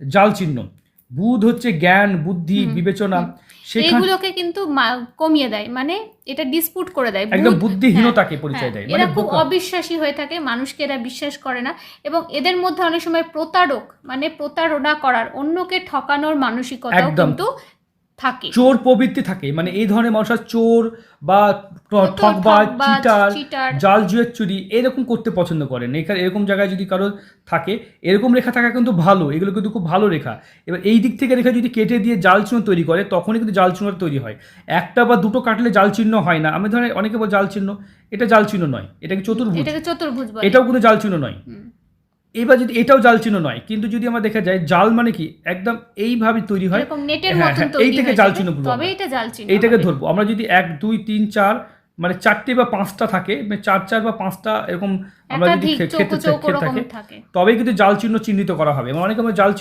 জাল চিহ্ন। বুধ হচ্ছে জ্ঞান বুদ্ধি বিবেচনা। সেগুলোকে কিন্তু কমিয়ে দেয় মানে এটা ডিসপুট করে দেয়। একদম বুদ্ধিহীনতাকে হ্যাঁ, পরিচয় হ্যাঁ, দেয় এরা মানে খুব অবিশ্বাসী হয়ে থাকে মানুষকে এরা বিশ্বাস করে না। এবং এদের মধ্যে অনেক সময় প্রতারক মানে প্রতারণা করার অন্যকে ঠকানোর মানসিকতাও কিন্তু থাকে। চোর প্রবৃত্তি থাকে। মানে এই ধরনের মানুষ চোর বা ঠকবাজ চিটার। জাল জুয়ের চুরি এরকম করতে পছন্দ করেন। এখানে এরকম জায়গায় যদি কারও থাকে এরকম রেখা থাকা কিন্তু ভালো। এগুলো কিন্তু খুব ভালো রেখা। এবার এই দিক থেকে রেখা যদি কেটে দিয়ে জাল চিহ্ন তৈরি করে তখনই কিন্তু জাল চিহ্নটা তৈরি হয়। একটা বা দুটো কাটলে জাল চিহ্ন হয় না। আমি ধরেন অনেকে বল জাল চিহ্ন। এটা জাল চিহ্ন নয়। এটা কি চতুর্ভুজ। এটাকে চতুর্ভুজ এটাও কিন্তু জাল চিহ্ন নয়। এবার যদি এটাও জাল চিহ্ন নয় কিন্তু যদি আমরা দেখা যায় জাল মানে কি? একদম এইভাবে তৈরি হয়। এই থেকে হ্যাঁ, হ্যাঁ, এইটাকে হয়ে জাল চিহ্নগুলো তবে এটা জাল চিহ্ন এইটাকে ধরবো। আমরা যদি এক দুই তিন চার মানে চারটে বা পাঁচটা থাকে মানে চার চার বা পাঁচটা এরকম আমরা যদি ক্ষেত্রে থাকে থাকে। তবেই কিন্তু জাল চিহ্ন চিহ্নিত করা হবে। এবং অনেকে আমরা জাল চিহ্ন